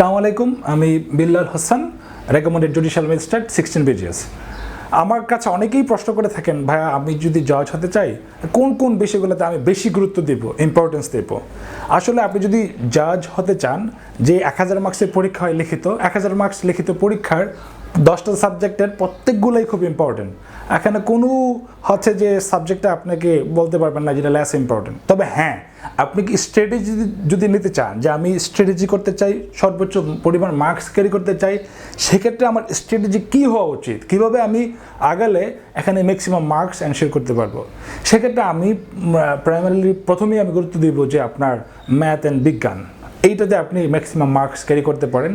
সালামু আলাইকুম, আমি Billal Hasan recommended judicial magistrate sixteen BJS আমার কাছে অনেকেই প্রশ্ন করে থাকেন, ভাইয়া, আমি যদি জজ হতে চাই, কোন কোন বিষয়গুলোতে আমি বেশি গুরুত্ব দেব ইম্পর্টেন্স দেব? আসলে আপনি যদি জাজ হতে চান, যে এক হাজার মার্কসের পরীক্ষা হয় লিখিত, এক হাজার মার্কস লিখিত পরীক্ষার দশটা সাবজেক্টের প্রত্যেকগুলোই খুব ইম্পর্টেন্ট এখানে কোনো হচ্ছে যে সাবজেক্টটা আপনাকে বলতে পারবেন না যেটা লেস ইম্পর্টেন্ট তবে হ্যাঁ আপনি কি স্ট্র্যাটেজি যদি নিতে চান যে আমি স্ট্র্যাটেজি করতে চাই, সর্বোচ্চ পরিমাণ মার্কস ক্যারি করতে চাই, সেক্ষেত্রে আমার স্ট্র্যাটেজি কী হওয়া উচিত? কীভাবে আমি আগালে এখানে ম্যাক্সিমাম মার্কস এনশিওর করতে পারব? সেক্ষেত্রে আমি প্রাইমারিলি প্রথমেই আমি গুরুত্ব দিব যে আপনার ম্যাথ অ্যান্ড বিজ্ঞান। এইটাতে আপনি ম্যাক্সিমাম মার্কস ক্যারি করতে পারেন।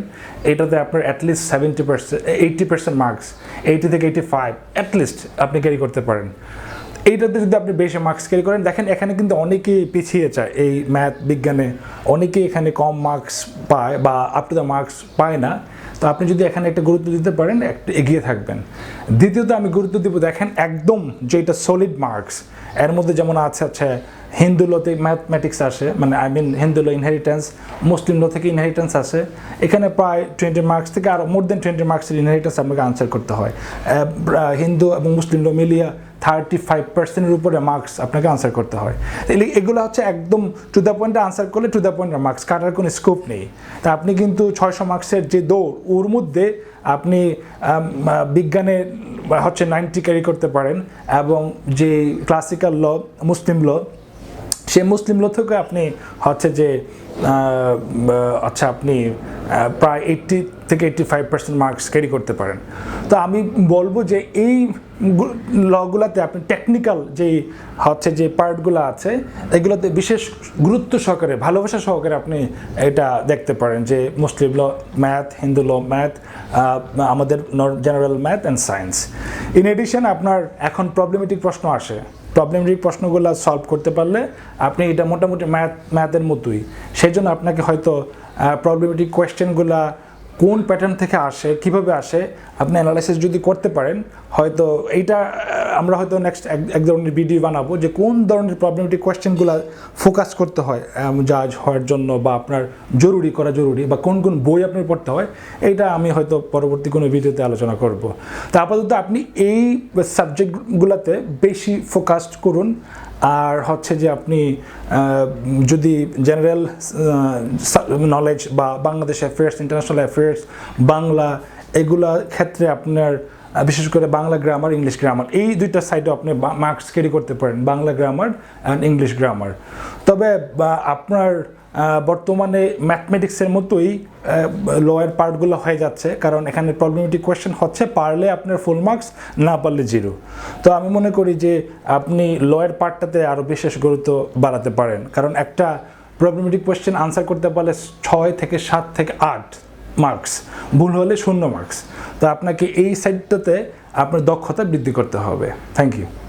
এইটাতে আপনার at least seventy percent eighty percent marks eighty থেকে এইটি ফাইভ অ্যাটলিস্ট আপনি ক্যারি করতে পারেন। এইটাতে যদি আপনি বেশি মার্কস ক্যারি করেন, দেখেন এখানে কিন্তু অনেকেই পিছিয়ে চায় এই ম্যাথ বিজ্ঞানে। অনেকেই এখানে কম মার্কস পায় বা আপ টু দ্য মার্কস পায় না। তো আপনি যদি এখানে একটা গুরুত্ব দিতে পারেন, একটু এগিয়ে থাকবেন। দ্বিতীয়ত আমি গুরুত্ব দিব, দেখেন একদম যেটা সলিড মার্কস এর মধ্যে যেমন আছে আছে হিন্দু লোতে ম্যাথমেটিক্স আসে মানে I mean Hindu law inheritance Muslim law থেকে ইনহেরিটেন্স আসে। এখানে প্রায় টোয়েন্টি মার্কস থেকে আরও মোর দেন টোয়েন্টি মার্কসের ইনহেরিটেন্স আপনাকে আনসার করতে হয়। হিন্দু এবং মুসলিম লো মিলিয়ে থার্টি ফাইভ পার্সেন্টের উপরে মার্কস আপনাকে আনসার করতে হয়। এগুলো হচ্ছে একদম টু দ্য পয়েন্টে আনসার করলে টু দ্য পয়েন্টের মার্কস কাটার কোনো স্কোপ নেই। তা আপনি কিন্তু ছয়শো মার্কসের যে দৌড়, ওর মধ্যে আপনি বিজ্ঞানে হচ্ছে নাইনটি ক্যারি করতে পারেন এবং যে ক্লাসিক্যাল ল মুসলিম ল সে মুসলিম ল থেকে আপনি হচ্ছে যে আচ্ছা আপনি প্রায় এইট্টি থেকে eighty five percent marks carry করতে পারেন। তো আমি বলব যে এই লগুলাতে আপনি টেকনিক্যাল যে হচ্ছে যে পার্টগুলো আছে, এগুলোতে বিশেষ গুরুত্ব সহকারে, ভালোবাসা সহকারে আপনি এটা দেখতে পারেন যে Muslim law math Hindu law math আমাদের general math and science in addition আপনার এখন প্রবলেমেটিক প্রশ্ন আসে। প্রবলেমেটিক প্রশ্নগুলো সলভ করতে পারলে আপনি এটা মোটামুটি ম্যাথ ম্যাথের মতোই। সেই জন্য আপনাকে হয়তো প্রবলেমেটিক কোয়েশ্চেনগুলা কোন প্যাটার্ন থেকে আসে, কীভাবে আসে, আপনি অ্যানালাইসিস যদি করতে পারেন, হয়তো এইটা আমরা হয়তো নেক্সট এক ধরনের ভিডিও বানাবো যে কোন ধরনের প্রবলেমেটিক কোয়েশ্চেনগুলো ফোকাস করতে হয় জাজ হওয়ার জন্য বা আপনার জরুরি, করা জরুরি বা কোন কোন বই আপনার পড়তে হয়, এইটা আমি হয়তো পরবর্তী কোনো ভিডিওতে আলোচনা করব। তা আপাতত আপনি এই সাবজেক্টগুলোতে বেশি ফোকাসড করুন আর হচ্ছে যে আপনি যদি জেনারেল নলেজ বা Bangladesh affairs international affairs Bangla, এগুলা ক্ষেত্রে আপনার বিশেষ করে বাংলা গ্রামার ইংলিশ গ্রামার এই দুইটা সাইডে আপনি মার্কস ক্যারি করতে পারেন, Bangla grammar and English grammar তবে আপনার বর্তমানে ম্যাথমেটিক্সের মতোই লয়ের পার্টগুলো হয়ে যাচ্ছে, কারণ এখানে প্রবলেমেটিক কোয়েশ্চেন হচ্ছে, পারলে আপনার ফুল মার্কস না পারলে জিরো তো আমি মনে করি যে আপনি লয়ের পার্টটাতে আরও বিশেষ গুরুত্ব বাড়াতে পারেন। কারণ একটা প্রবলেমেটিক কোয়েশ্চেন আনসার করতে পারলে ছয় থেকে সাত থেকে আট মার্কস ভুল হলে শূন্য মার্কস তো আপনাকে এই সাইডটাতে আপনার দক্ষতা বৃদ্ধি করতে হবে। Thank you